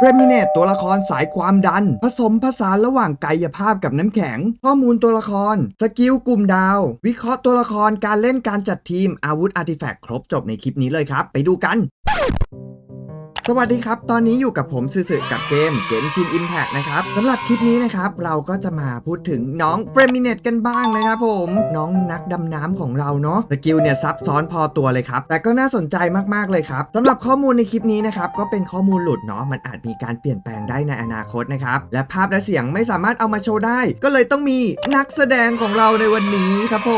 เรมิเนตตัวละครสายความดัน ผสมผสานระหว่างกายภาพกับน้ำแข็ง ข้อมูลตัวละคร สกิลกลุ่มดาว วิเคราะห์ตัวละครการเล่นการจัดทีมอาวุธอาร์ติแฟกต์ครบจบในคลิปนี้เลยครับ ไปดูกัน สวัสดีครับ ตอนนี้อยู่กับผมซื่อกับเกมเกมชินอิมแพกนะครับสำหรับคลิปนี้นะครับ เราก็จะมาพูดถึงน้องเฟรมิเนตกันบ้างนะครับผม น้องนักดำน้ำของเราเนาะสกิลเนี่ยซับซ้อนพอตัวเลยครับ แต่ก็น่าสนใจมากๆเลยครับสำหรับข้อมูลในคลิปนี้นะครับ ก็เป็นข้อมูลหลุดเนาะมันอาจมีการเปลี่ยนแปลงได้ในอนาคตนะครับ และภาพและเสียงไม่สามารถเอามาโชว์ได้ ก็เลยต้องมีนักแสดงของเราในวันนี้ครับผ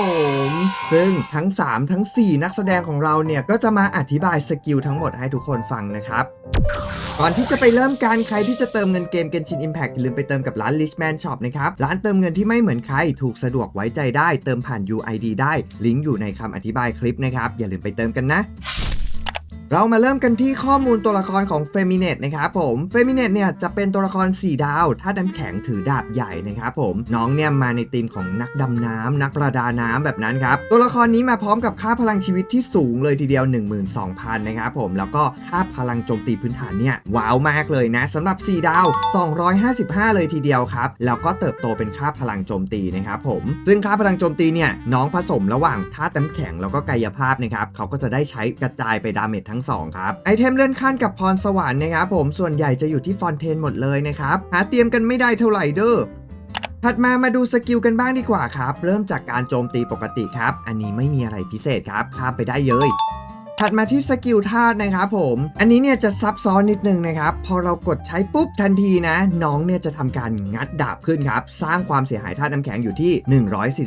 ม ซึ่งทั้ง 3 ทั้ง 4 นักแสดงของเราเนี่ยก็จะมาอธิบายสกิลทั้งหมดให้ทุกคนฟังนะครับ ก่อนที่จะไปเริ่มการใครที่จะเติมเงินเกมเกนชิน Impact อย่าลืมไปเติมกับร้าน Richman Shop นะครับ ร้านเติมเงินที่ไม่เหมือนใคร ถูกสะดวกไว้ใจได้ เติมผ่าน UID ได้ ลิงก์อยู่ในคำอธิบายคลิปนะครับ อย่าลืมไปเติมกันนะ เรามาเริ่มกันที่ข้อมูลตัวละครของเฟมิเนตนะครับผมเฟมิเนตเนี่ยจะเป็นตัวละคร 4 ดาวท่าตุน้ำแข็งถือดาบใหญ่นะครับผมน้องเนี่ยมาในธีมของนักดำน้ำนักประดาน้ำแบบนั้นครับ ตัวละครนี้มาพร้อมกับค่าพลังชีวิตที่สูงเลยทีเดียว 12,000 นะครับผมแล้วก็ค่าพลังโจมตีพื้นฐานเนี่ยว้าวมากเลยนะสำหรับ 4 ดาว 255 เลยทีเดียวครับ แล้วก็เติบโตเป็นค่าพลังโจมตีนะครับผมซึ่งค่าพลังโจมตีเนี่ยน้องผสมระหว่างธาตุน้ำแข็งแล้วก็กายภาพนะครับเขาก็จะได้ใช้กระจายไปดาเมจทั้งสองครับไอเทมเลื่อนขั้นกับพรสวรรค์นะครับผมส่วนใหญ่จะอยู่ที่ฟอนเทนหมดเลยนะครับหาเตรียมกันไม่ได้เท่าไหร่เด้อถัดมามาดูสกิลกันบ้างดีกว่าครับ เริ่มจากการโจมตีปกติครับ อันนี้ไม่มีอะไรพิเศษครับข้ามไปได้เลย ถัดมาที่สกิลธาตุนะครับผม อันนี้เนี่ยจะซับซ้อนนิดนึงนะครับ พอเรากดใช้ปุ๊บทันทีนะ น้องเนี่ยจะทำการงัดดาบขึ้นครับ สร้างความเสียหายธาตุน้ำแข็งอยู่ที่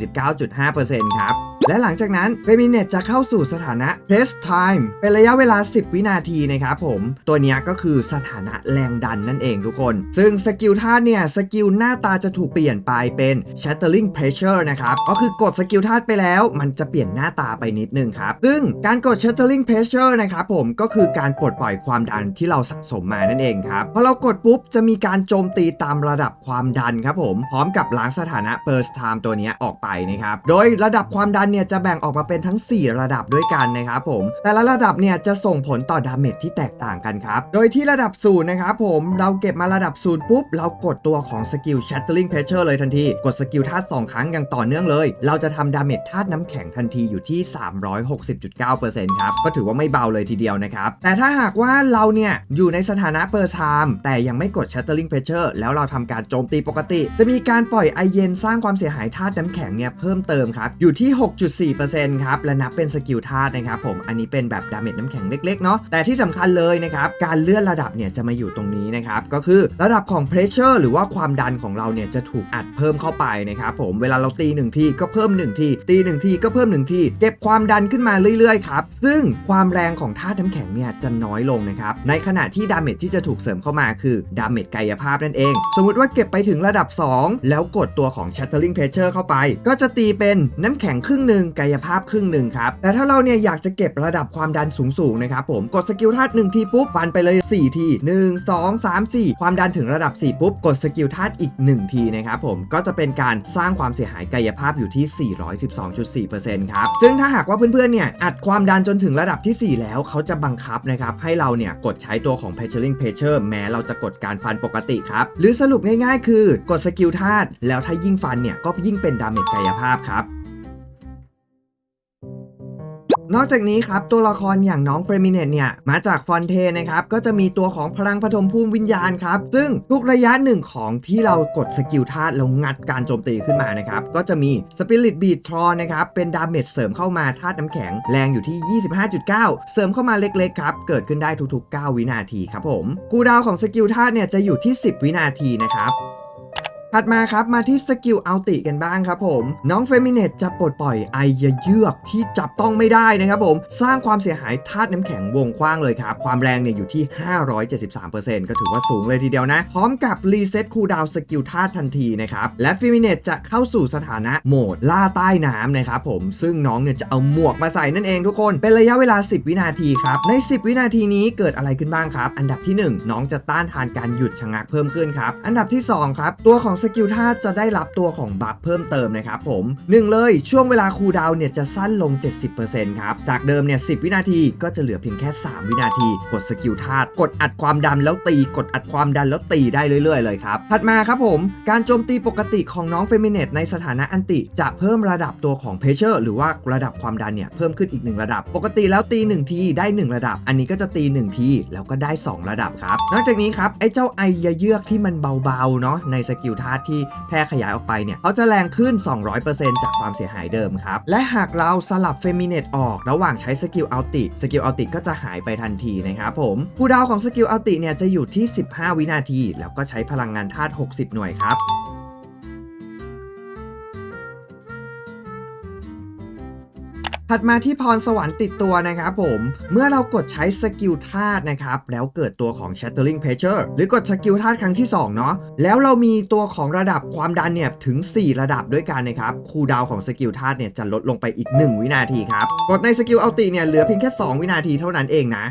149.5%ครับและหลังจากนั้นเฟมินเนตจะเข้าสู่สถานะ Press Time เป็นระยะเวลา 10 วินาทีนะครับผม ตัวนี้ก็คือสถานะแรงดันนั่นเองทุกคน ซึ่งสกิลธาตุเนี่ย สกิลหน้าตาจะถูกเปลี่ยนไปเป็น Shattering Pressure นะครับ ก็คือกดสกิลธาตุไปแล้ว มันจะเปลี่ยนหน้าตาไปนิดนึงครับ ซึ่งการกด Shattering Pressure นะครับผมก็คือการปลดปล่อยความดันที่เราสะสมมานั่นเองครับพอเรากดปุ๊บจะมีการโจมตีตามระดับความดันครับผมพร้อมกับล้างสถานะ Burst Time ตัวนี้ออกไปนะครับโดยระดับความดันเนี่ยจะแบ่งออกมาเป็นทั้ง 4 ระดับด้วยกันนะครับผม แต่ละระดับเนี่ยจะส่งผลต่อดาเมจที่แตกต่างกันครับโดยที่ระดับศูนย์นะครับผมเราเก็บมาระดับศูนย์ปุ๊บเรากดตัวของสกิล Shattering Pressure เลยทันที กดสกิลธาตุสองครั้งอย่างต่อเนื่องเลย เราจะทำดาเมจธาตุน้ำแข็งทันทีอยู่ที่ 360.9%ครับก็ถือว่าไม่เบาเลยทีเดียวนะครับ แต่ถ้าหากว่าเราเนี่ยอยู่ในสถานะเปอร์ไทม์แต่ยังไม่กด Shattering Pressure แล้วเราทำการโจมตีปกติ จะมีการปล่อยไอเย็นสร้างความเสียหายธาตุน้ำแข็งเนี่ยเพิ่มเติมครับ อยู่ที่ 6.4%ครับ และนับเป็นสกิลธาตุนะครับผม อันนี้เป็นแบบดาเมจน้ำแข็งเล็กๆเนาะ แต่ที่สำคัญเลยนะครับ การเลื่อนระดับเนี่ยจะมาอยู่ตรงนี้นะครับ ก็คือระดับของ pressure หรือว่าความดันของเราเนี่ยจะถูกอัดเพิ่มเข้าไปนะครับผม เวลาเราตี1ทีก็เพิ่ม1ทีตี1ทีก็เพิ่ม1ทีเก็บความดันขึ้นมาเรื่อยๆครับ ซึ่งความแรงของธาตุน้ำแข็งเนี่ยจะน้อยลงนะครับ ในขณะที่ดาเมจที่จะถูกเสริมเข้ามาคือดาเมจกายภาพนั่นเอง สมมุติว่าเก็บไปถึงระดับ 2 แล้วกดตัวของ shattering pressure เข้าไป ก็จะตีเป็นน้ำแข็งครึ่งหนึ่งกายภาพครึ่งหนึ่งครับ แต่ถ้าเราเนี่ยอยากจะเก็บระดับความดันสูงๆนะครับผมกดสกิลธาตุ1ทีปุ๊บฟันไปเลย 4 ที 1 2 3 4 ความดันถึงระดับ 4 ปุ๊บ กดสกิลธาตุอีก 1 ทีนะครับผมก็จะเป็นการสร้างความเสียหายกายภาพอยู่ที่ 412.4%ครับซึ่งถ้าหากว่าเพื่อนๆเนี่ยอัดความดันจนถึงระดับจับที่ 4 แล้วเขาจะบังคับนะครับให้เราเนี่ยกดใช้ตัวของ pressuring pressure แม้เราจะกดการฟันปกติครับ หรือสรุปง่ายๆ คือกดสกิลธาตุแล้วถ้ายิ่งฟันเนี่ยก็ยิ่งเป็นดาเมจกายภาพครับ นอกจากนี้ครับตัวละครอย่างน้องเฟรมิเนตเนี่ยมาจากฟอนเทนนะครับก็จะมีตัวของพลังปฐมภูมิวิญญาณครับซึ่งทุกระยะหนึ่งของที่เรากดสกิลธาตุแล้วงัดการโจมตีขึ้นมานะครับก็จะมีสปิริตบีททรอนะครับเป็นดาเมจเสริมเข้ามาธาตุน้ำแข็งแรงอยู่ที่ 25.9 เสริมเข้ามาเล็กๆครับเกิดขึ้นได้ทุกๆ 9 วินาทีครับผมคูดาวของสกิลธาตุเนี่ยจะอยู่ที่ 10 วินาทีนะครับ ถัดมาครับ มาที่สกิลอัลติกันบ้างครับผม น้องเฟมิเนตจะปลดปล่อยไอเยือกที่จับต้องไม่ได้นะครับผม สร้างความเสียหายธาตุน้ำแข็งวงกว้างเลยครับ ความแรงเนี่ยอยู่ที่ 573%ก็ถือว่าสูงเลยทีเดียวนะ พร้อมกับรีเซ็ตคูลดาวน์สกิลธาตุทันทีนะครับ และเฟมิเนตจะเข้าสู่สถานะโหมดล่าใต้น้ำนะครับผม ซึ่งน้องเนี่ยจะเอาหมวกมาใส่นั่นเองทุกคน เป็นระยะเวลา 10 วินาทีครับ ใน 10 วินาทีนี้เกิดอะไรขึ้นบ้างครับ อันดับที่ 1 น้องจะต้านทานการหยุดชะงักเพิ่มขึ้นครับ อันดับที่2ครับ ตัวของสกิลธาตุจะได้รับตัวของบัฟเพิ่มเติมนะครับผมหนึ่งเลยช่วงเวลาคูลดาวน์เนี่ยจะสั้นลง 70%ครับ จากเดิมเนี่ย 10 วินาทีก็จะเหลือเพียงแค่ 3 วินาที กดสกิลธาตุกดอัดความดันแล้วตี กดอัดความดันแล้วตีได้เรื่อยๆเลยครับ ถัดมาครับผม การโจมตีปกติของน้องเฟมิเนตในสถานะอันติ จะเพิ่มระดับตัวของเพเชอร์หรือว่าระดับความดันเนี่ยเพิ่มขึ้นอีก 1 ระดับ ปกติแล้วตี 1 ทีได้ 1 ระดับ อันนี้ก็จะตี 1 ทีแล้วก็ได้ 2 ระดับครับ นอกจากนี้ครับไอ้เจ้าไอยาเยือกที่มันเบาๆเนาะในสกิลธาตุที่แพร่ขยายออกไปเนี่ยเขาจะแรงขึ้น 200%จากความเสียหายเดิมครับ และหากเราสลับเฟมิเนตออกระหว่างใช้สกิลอัลติสกิลอัลติก็จะหายไปทันทีนะครับผมคูดาวของสกิลอัลติเนี่ยจะอยู่ที่ 15 วินาที แล้วก็ใช้พลังงานธาตุ60 หน่วยครับ ถัดมาที่พรสวรรค์ติดตัวนะครับผม เมื่อเรากดใช้สกิลธาตุนะครับ แล้วเกิดตัวของ Shattering Pressure หรือกดสกิลธาตุครั้งที่ 2 เนาะแล้วเรามีตัวของระดับความดันเนี่ย ถึง 4 ระดับด้วยกันนะครับคูลดาวของสกิลธาตุเนี่ยจะลดลงไปอีก 1 วินาทีครับ กดในสกิลเอาติเนี่ยเหลือเพียงแค่ 2 วินาทีเท่านั้นเองนะ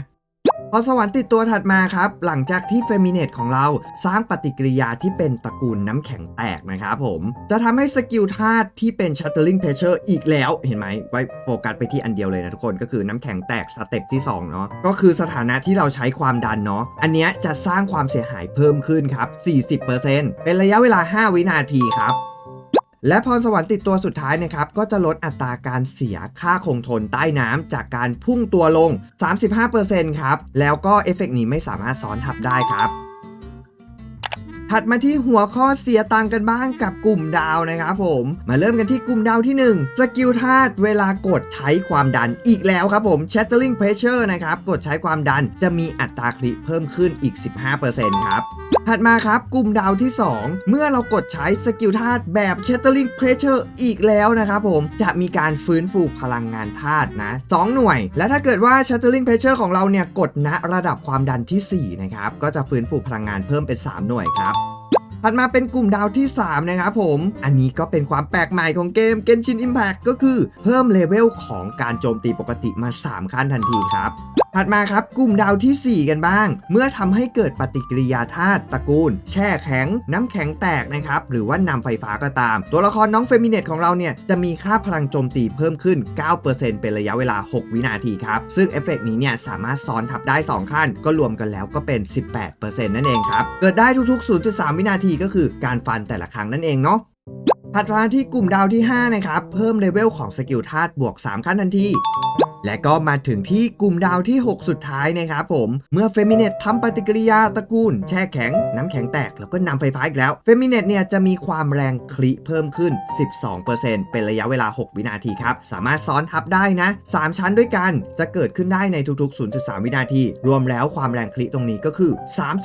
พอสวรรค์ติดตัวถัดมาครับ หลังจากที่เฟมิเนตของเราสร้างปฏิกิริยาที่เป็นตระกูลน้ำแข็งแตกนะครับผม จะทำให้สกิลธาตุที่เป็น Shattering Pressure อีกแล้ว เห็นไหม ไว้โฟกัสไปที่อันเดียวเลยนะทุกคน ก็คือน้ำแข็งแตกสเต็ปที่ 2 เนาะ ก็คือสถานะที่เราใช้ความดันเนาะ อันเนี้ยจะสร้างความเสียหายเพิ่มขึ้นครับ 40%เป็นระยะเวลา 5 วินาทีครับ และพรสวรรค์ติดตัวสุดท้ายนะครับก็จะลดอัตราการเสียค่าคงทนใต้น้ำจากการพุ่งตัวลง 35%ครับ แล้วก็เอฟเฟกต์นี้ไม่สามารถซ้อนทับได้ครับถัดมาที่หัวข้อเสียตังกันบ้างกับกลุ่มดาวนะครับผม มาเริ่มกันที่กลุ่มดาวที่ 1 สกิลธาตุเวลากดใช้ความดันอีกแล้วครับผม Shattering Pressure นะครับ กดใช้ความดันจะมีอัตราคลิเพิ่มขึ้นอีก 15%ครับถัดมาครับกลุ่มดาวที่ 2 เมื่อเรากดใช้สกิลธาตุแบบ Shattering Pressure อีกแล้วนะครับผมจะมีการฟื้นฟูพลังงานธาตุนะ2หน่วย และถ้าเกิดว่า Shattering Pressure ของเราเนี่ยกดณระดับความดันที่ 4 นะครับ ก็จะฟื้นฟูพลังงานเพิ่มเป็น 3 หน่วยครับถัดมาเป็นกลุ่มดาวที่ 3 นะครับผม อันนี้ก็เป็นความแปลกใหม่ของเกม Genshin Impact ก็คือเพิ่มเลเวลของการโจมตีปกติมา 3 ขั้นทันทีครับ ถัดมาครับกลุ่มดาวทีสี่4 กันบ้าง เมื่อทำให้เกิดปฏิกิริยาธาตุตระกูล แช่แข็ง น้ำแข็งแตกนะครับหรือว่านำไฟฟ้าก็ตาม ตัวละครน้องเฟมิเนตของเราเนี่ยจะมีค่าพลังโจมตีเพิ่มขึ้น 9%เป็นระยะเวลา 6 วินาทีครับ ซึ่งเอฟเฟกต์นี้เนี่ยสามารถซ้อนทับได้ 2 ขั้น ก็รวมกันแล้วก็เป็น 18%นั่นเองครับ เกิดได้ทุกๆ 0.3 วินาทีก็คือการฟันแต่ละครั้งนั่นเองเนาะถัดมาที่กลุ่มดาวที่ 5 นะครับ เพิ่มเลเวลของสกิลธาตุบวก 3 ขั้นทันที และก็มาถึงที่กลุ่มดาวที่ 6 สุดท้ายนะครับผม เมื่อเฟมิเนตทำปฏิกิริยาตระกูล แช่แข็ง น้ำแข็งแตก แล้วก็นำไฟฟ้าอีกแล้วเฟมิเนตเนี่ยจะมีความแรงคลิเพิ่มขึ้น 12%เป็นระยะเวลา 6 วินาทีครับ สามารถซ้อนทับได้นะ 3 ชั้นด้วยกันจะเกิดขึ้นได้ในทุกๆ 0.3 วินาที รวมแล้วความแรงคลิตรงนี้ก็คือ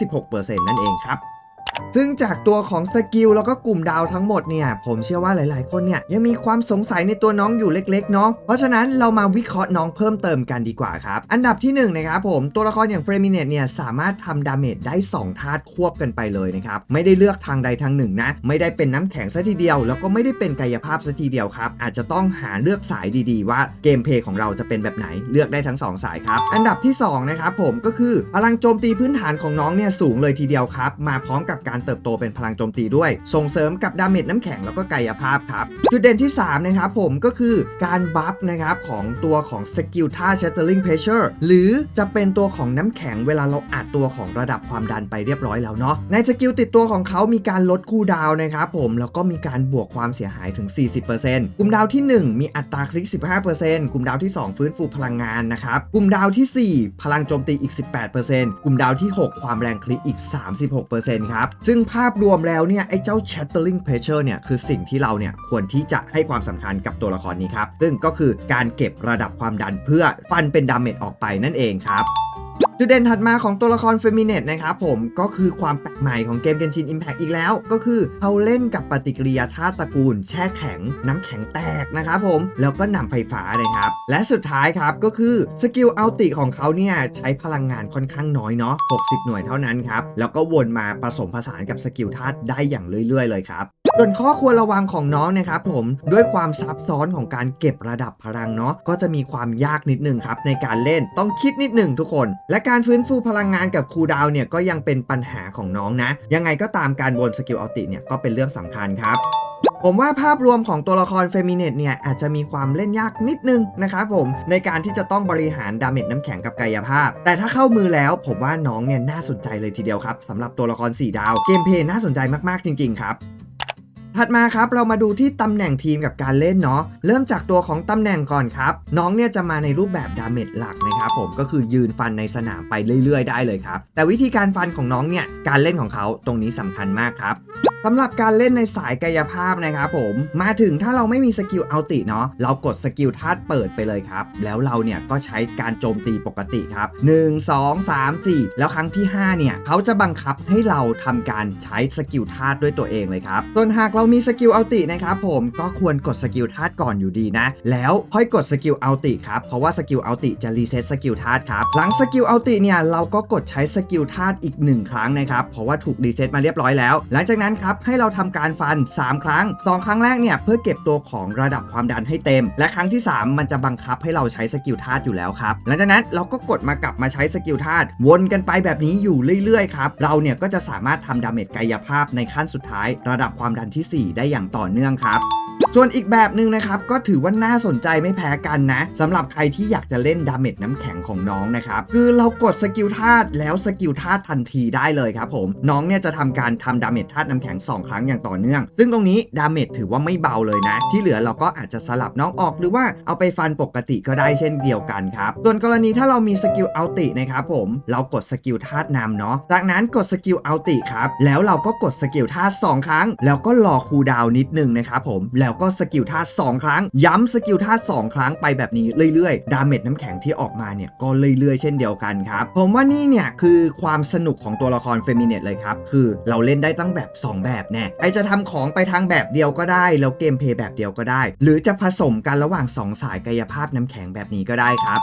36%นั่นเองครับ ซึ่งจากตัวของสกิลแล้วก็กลุ่มดาวทั้งหมดเนี่ยผมเชื่อว่าหลาย ๆ คนเนี่ยยังมีความสงสัยในตัวน้องอยู่เล็ก ๆ เนาะเพราะฉะนั้นเรามาวิเคราะห์น้องเพิ่มเติมกันดีกว่าครับ อันดับที่1นนะครับผมตัวละครอย่างเฟรมิเนตเนี่ยสามารถทำดาเมจได้ 2 ธาตุควบกันไปเลยนะครับ ไม่ได้เลือกทางใดทางหนึ่งนะ ไม่ได้เป็นน้ำแข็งซะทีเดียว แล้วก็ไม่ได้เป็นกายภาพซะทีเดียวครับ อาจจะต้องหาเลือกสายดีๆ ว่าเกมเพลย์ของเราจะเป็นแบบไหนเลือกได้ทั้งสองสายครับ อันดับที่สองนะครับผมก็คือพลังโจมตีพื้นฐานของน้องเนี่ยสูงเลยทีเดียวครับมาพร้อมกับการเติบโตเป็นพลังโจมตีด้วย ส่งเสริมกับดาเมจน้ำแข็งแล้วก็กายภาพครับจุดเด่นที่ 3 นะครับผมก็คือการบัฟนะครับของตัวของสกิลท่า Shattering Pressure หรือจะเป็นตัวของน้ำแข็งเวลาเราอัดตัวของระดับความดันไปเรียบร้อยแล้วเนาะในสกิลติดตัวของเขามีการลดคูลดาวน์นะครับผมแล้วก็มีการบวกความเสียหายถึง 40%กลุ่มดาวที่ 1 มีอัตราคลิก 15%กลุ่มดาวที่ 2 ฟื้นฟูพลังงานนะครับกลุ่มดาวทีสี่4 พลังโจมตีอีก 18%กลุ่มดาวที่ 6 ความแรงคลิกอีก 36%ครับซึ่งภาพรวมแล้วเนี่ยไอ้เจ้า Shattering Pressure เนี่ยคือสิ่งที่เราเนี่ยควรที่จะให้ความสำคัญกับตัวละครนี้ครับ ซึ่งก็คือการเก็บระดับความดันเพื่อฟันเป็นดาเมจออกไปนั่นเองครับ จุดเด่นถัดมาของตัวละครเฟมิเนตนะครับผมก็คือความแปลกใหม่ของเกม Genshin Impact อีกแล้ว ก็คือเขาเล่นกับปฏิกิริยาธาตุตระกูล แช่แข็ง น้ำแข็งแตกนะครับผมแล้วก็นำไฟฟ้านะครับ และสุดท้ายครับก็คือสกิลอัลติของเขาเนี่ยใช้พลังงานค่อนข้างน้อยเนาะ60 หน่วยเท่านั้นครับ แล้วก็วนมาผสมผสานกับสกิลธาตุได้อย่างเรื่อยๆ เลยครับ ส่วนข้อควรระวังของน้องนะครับผมด้วยความซับซ้อนของการเก็บระดับพลังเนาะก็จะมีความยากนิดนึงครับในการเล่นต้องคิดนิดหนึ่งทุกคน และการฟื้นฟูพลังงานกับครูดาวเนี่ยก็ยังเป็นปัญหาของน้องนะ ยังไงก็ตามการวนสกิลอัลติเนี่ยก็เป็นเรื่องสำคัญครับผมว่าภาพรวมของตัวละครเฟมิเนตเนี่ยอาจจะมีความเล่นยากนิดนึงนะครับผมในการที่จะต้องบริหารดาเมจน้ำแข็งกับกายภาพ แต่ถ้าเข้ามือแล้วผมว่าน้องเนี่ยน่าสนใจเลยทีเดียวครับสำหรับตัวละคร 4 ดาว เกมเพลย์น่าสนใจมากๆจริง ๆ ครับ ถัดมาครับเรามาดูที่ตำแหน่งทีมกับการเล่นเนาะเริ่มจากตัวของตำแหน่งก่อนครับ น้องเนี่ยจะมาในรูปแบบดาเมจหลักนะครับผมก็คือยืนฟันในสนามไปเรื่อย ๆ ได้เลยครับ แต่วิธีการฟันของน้องเนี่ยการเล่นของเขาตรงนี้สำคัญมากครับสำหรับการเล่นในสายกายภาพนะครับผมมาถึงถ้าเราไม่มีสกิลเอัลติเนาะเรากดสกิลธาตุเปิดไปเลยครับ แล้วเราเนี่ยก็ใช้การโจมตีปกติครับ 1 2 3 4 แล้วครั้งที่ 5 เนี่ยเขาจะบังคับให้เราทำการใช้สกิลธาตุด้วยตัวเองเลยครับส่วนหากเรามีสกิลอัลตินะครับผมก็ควรกดสกิลธาตุก่อนอยู่ดีนะ แล้วค่อยกดสกิลอัลติครับ เพราะว่าสกิลอัลติจะรีเซ็ตสกิลธาตุครับ หลังสกิลอัลติเนี่ยเราก็กดใช้สกิลธาตุอีกหนึ่งครั้งนะครับ เพราะว่าถูกรีเซ็ตมาเรียบร้อยแล้ว หลังจากนั้นครับให้เราทำการฟัน 3 ครั้ง 2 ครั้งแรกเนี่ยเพื่อเก็บตัวของระดับความดันให้เต็ม และครั้งที่ 3 มันจะบังคับให้เราใช้สกิลธาตุอยู่แล้วครับ หลังจากนั้นเราก็กดมากลับมาใช้สกิลธาตุวนกันไปแบบนี้อยู่เรื่อยๆครับ เราเนี่ยก็จะสามารถทำดาเมจกายภาพในขั้นสุดท้าย ระดับความดันที่4 ได้อย่างต่อเนื่องครับ ส่วนอีกแบบหนึ่งนะครับก็ถือว่าน่าสนใจไม่แพ้กันนะสำหรับใครที่อยากจะเล่นดาเมจน้ำแข็งของน้องนะครับคือเรากดสกิลธาตุแล้วสกิลธาตุทันทีได้เลยครับผม น้องเนี่ยจะทำการทำดาเมจธาตุน้ำแข็ง 2 ครั้งอย่างต่อเนื่อง ซึ่งตรงนี้ดาเมจถือว่าไม่เบาเลยนะ ที่เหลือเราก็อาจจะสลับน้องออกหรือว่าเอาไปฟันปกติก็ได้เช่นเดียวกันครับส่วนกรณีถ้าเรามีสกิลเอัลตินะครับผมเรากดสกิลธาตุน้ำเนาะจากนั้นกดสกิลเอัลติครับแล้วเราก็กดสกิลธาตุสองครั้ง แล้วก็รอคูลดาวน์นิดนึงนะครับผมแล้วก็สกิลธาตุสองครั้ง ย้ำสกิลธาตุสองครั้งไปแบบนี้เรื่อยๆ ดาเมจน้ำแข็งที่ออกมาเนี่ยก็เรื่อยๆ เช่นเดียวกันครับ ผมว่านี่เนี่ยคือความสนุกของตัวละครเฟมิเนตเลยครับ คือเราเล่นได้ตั้งแบบ 2 แบบแน่ไอจะทำของไปทางแบบเดียวก็ได้ แล้วเกมเพย์แบบเดียวก็ได้ หรือจะผสมกันระหว่าง 2 สายกายภาพน้ำแข็งแบบนี้ก็ได้ครับ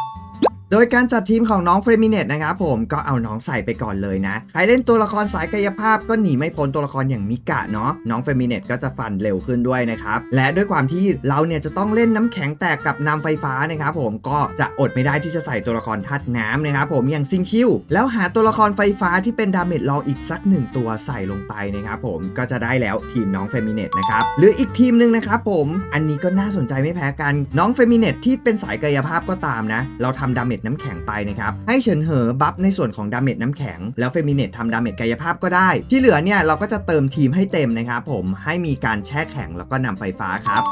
โดยการจัดทีมของน้องเฟรมิเนตนะครับผมก็เอาน้องใส่ไปก่อนเลยนะ ใครเล่นตัวละครสายกายภาพก็หนีไม่พ้นตัวละครอย่างมิกะเนาะน้องเฟรมิเนตก็จะฟันเร็วขึ้นด้วยนะครับ และด้วยความที่เราเนี่ยจะต้องเล่นน้ำแข็งแตกกับน้ำไฟฟ้านะครับผมก็จะอดไม่ได้ที่จะใส่ตัวละครธาตุน้ำนะครับผมอย่างซิงคิวแล้วหาตัวละครไฟฟ้าที่เป็นดาเมจรออีกสักหนึ่งตัวใส่ลงไปนะครับผมก็จะได้แล้วทีมน้องเฟรมิเนตนะครับหรืออีกทีมหนึ่งนะครับผมอันนี้ก็น่าสนใจไม่แพ้กันน้องเฟรมิเนตที่เป็นสายกายภาพก็ตามนะ เราทำดาเมจน้ำแข็งไปนะครับให้เฉินเหอบัฟในส่วนของดาเมจน้ำแข็ง แล้วเฟมิเนตทำดาเมจกายภาพก็ได้ ที่เหลือเนี่ยเราก็จะเติมทีมให้เต็มนะครับผมให้มีการแช่แข็งแล้วก็นำไฟฟ้าครับ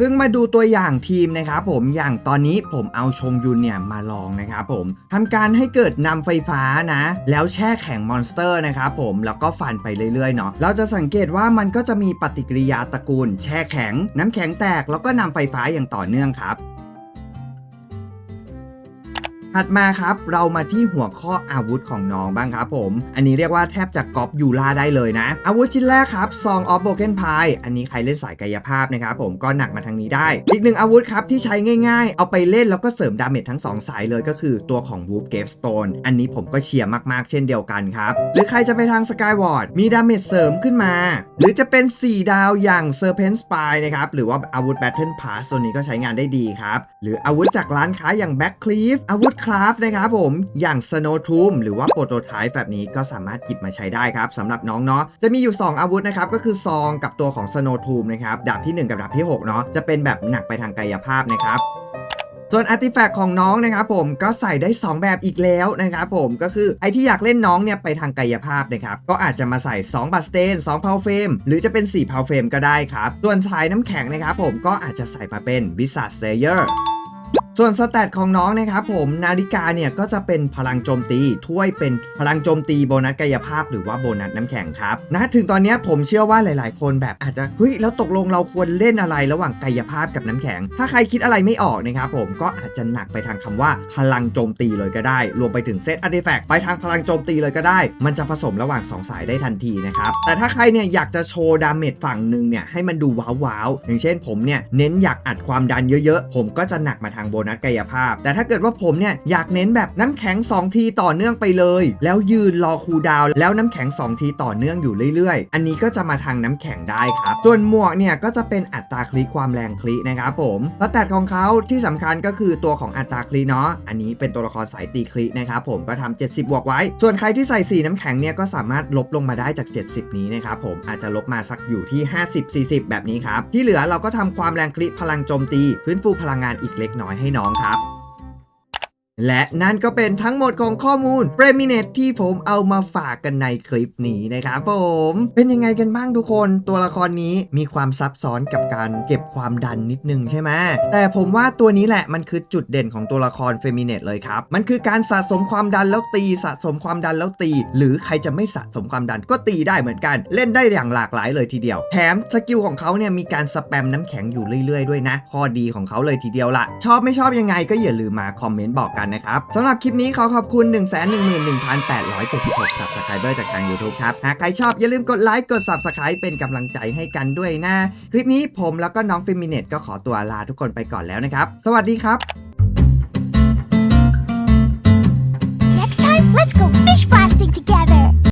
ซึ่งมาดูตัวอย่างทีมนะครับผมอย่างตอนนี้ผมเอาชงยุนเนี่ยมาลองนะครับผมทำการให้เกิดนำไฟฟ้านะ แล้วแช่แข็งมอนสเตอร์นะครับผมแล้วก็ฟันไปเรื่อยๆเนาะเราจะสังเกตว่ามันก็จะมีปฏิกิริยาตระกูล แช่แข็ง น้ำแข็งแตกแล้วก็นำไฟฟ้าอย่างต่อเนื่องครับ ถัดมาครับเรามาที่หัวข้ออาวุธของน้องบ้างครับผม อันนี้เรียกว่าแทบจะก๊อปยูล่าได้เลยนะ อาวุธชิ้นแรกครับ Song of Broken Pie อันนี้ใครเล่นสายกายภาพนะครับผมก็หนักมาทางนี้ได้ อีกหนึ่งอาวุธครับที่ใช้ง่ายๆ เอาไปเล่นแล้วก็เสริมดาเมจทั้ง 2 สายเลยก็คือตัวของ Wolf Gravestone อันนี้ผมก็เชียร์มากๆ เช่นเดียวกันครับ หรือใครจะไปทาง Skyward มีดาเมจเสริมขึ้นมา หรือจะเป็น 4 ดาวอย่าง Serpent Spire นะครับหรือว่าอาวุธ Battle Pass ตัวนี้ก็ใช้งานได้ดีครับหรืออาวุธจากร้านค้าอย่าง Back Cleave อาวุธคราฟนะครับผมอย่าง Snow Tomb หรือว่า Prototype แบบนี้ก็สามารถหยิบมาใช้ได้ครับสำหรับน้องเนาะจะมีอยู่ 2 อาวุธนะครับก็คือซองกับตัวของ Snow Tomb นะครับดาบที่ 1 กับดาบที่6เนาะจะเป็นแบบหนักไปทางกายภาพนะครับส่วนอาร์ติแฟกต์ของน้องนะครับผมก็ใส่ได้ 2 แบบอีกแล้วนะครับผมก็คือไอที่อยากเล่นน้องเนี่ยไปทางกายภาพนะครับก็อาจจะมาใส่ 2บัสเตน2เพาเฟมหรือจะเป็น4เพาเฟมก็ได้ครับส่วนสายน้ำแข็งนะครับผมก็อาจจะใส่มาเป็นวิสัทเซเยอร์ ส่วนสแตทของน้องนะครับผมนาฬิกาเนี่ยก็จะเป็นพลังโจมตีถ้วยเป็นพลังโจมตีโบนัสกายภาพหรือว่าโบนัสน้ำแข็งครับนะถึงตอนนี้ผมเชื่อว่าหลาย ๆ คนแบบอาจจะเฮ้ยแล้วตกลงเราควรเล่นอะไรระหว่างกายภาพกับน้ำแข็ง ถ้าใครคิดอะไรไม่ออกนะครับผมก็อาจจะหนักไปทางคำว่าพลังโจมตีเลยก็ได้ รวมไปถึงเซตอาร์ติแฟกต์ไปทางพลังโจมตีเลยก็ได้ มันจะผสมระหว่างสองสายได้ทันทีนะครับแต่ถ้าใครเนี่ยอยากจะโชว์ดาเมจฝั่งหนึ่งเนี่ยให้มันดูว้าวๆอย่างเช่นผมเนี่ยเน้นอยากอัดความดันเยอะ ๆ ผมก็จะหนักมาทางโบนัสกายภาพ แต่ถ้าเกิดว่าผมเนี่ยอยากเน้นแบบน้ำแข็ง 2 ทีต่อเนื่องไปเลย แล้วยืนรอคูลดาวแล้วน้ำแข็ง 2 ทีต่อเนื่องอยู่เรื่อยๆ อันนี้ก็จะมาทางน้ำแข็งได้ครับ ส่วนหมวกเนี่ยก็จะเป็นอัตราคลิกความแรงคลินะครับผมสแตทของเขาที่สำคัญก็คือตัวของอัตราคลิเนาะอันนี้เป็นตัวละครสายตีคลินะครับผมก็ทำ70 บวกไว้ ส่วนใครที่ใส่สีน้ำแข็งเนี่ยก็สามารถลบลงมาได้จาก 70 นี้นะครับผมอาจจะลบมาสักอยู่ที่ 50 40 แบบนี้ครับที่เหลือเราก็ทำความแรงคลิพลังโจมตีฟื้นฟูพลังงานอีกเล็กน้อยให้น้องครับ และนั่นก็เป็นทั้งหมดของข้อมูล p r e m i n a t ที่ผมเอามาฝากกันในคลิปนี้นะครับผม เป็นยังไงกันบ้างทุกคน ตัวละครนี้มีความซับซ้อนกับการเก็บความดันนิดนึงใช่ไหมแต่ผมว่าตัวนี้แหละมันคือจุดเด่นของตัวละครเฟมิเนตเลยครับ มันคือการสะสมความดันแล้วตีสะสมความดันแล้วตี หรือใครจะไม่สะสมความดันก็ตีได้เหมือนกัน เล่นได้อย่างหลากหลายเลยทีเดียว แถมสกิลของเขาเนี่ยมีการสแปมน้ำแข็งอยู่เรื่อยๆด้วยนะข้อดีของเขาเลยทีเดียวละชอบไม่ชอบยังไงก็อย่าลืมมาคอมเมนต์บอกกันนะครับสำหรับคลิปนี้ขอขอบคุณ 111,876 Subscriber จากทาง YouTube ครับ หากใครชอบอย่าลืมกดไลค์กด Subscribe เป็นกำลังใจให้กันด้วยนะ คลิปนี้ผมแล้วก็น้องฟิมิเนตก็ขอตัวลาทุกคนไปก่อนแล้วนะครับ สวัสดีครับ Next time, let's go fish blasting together.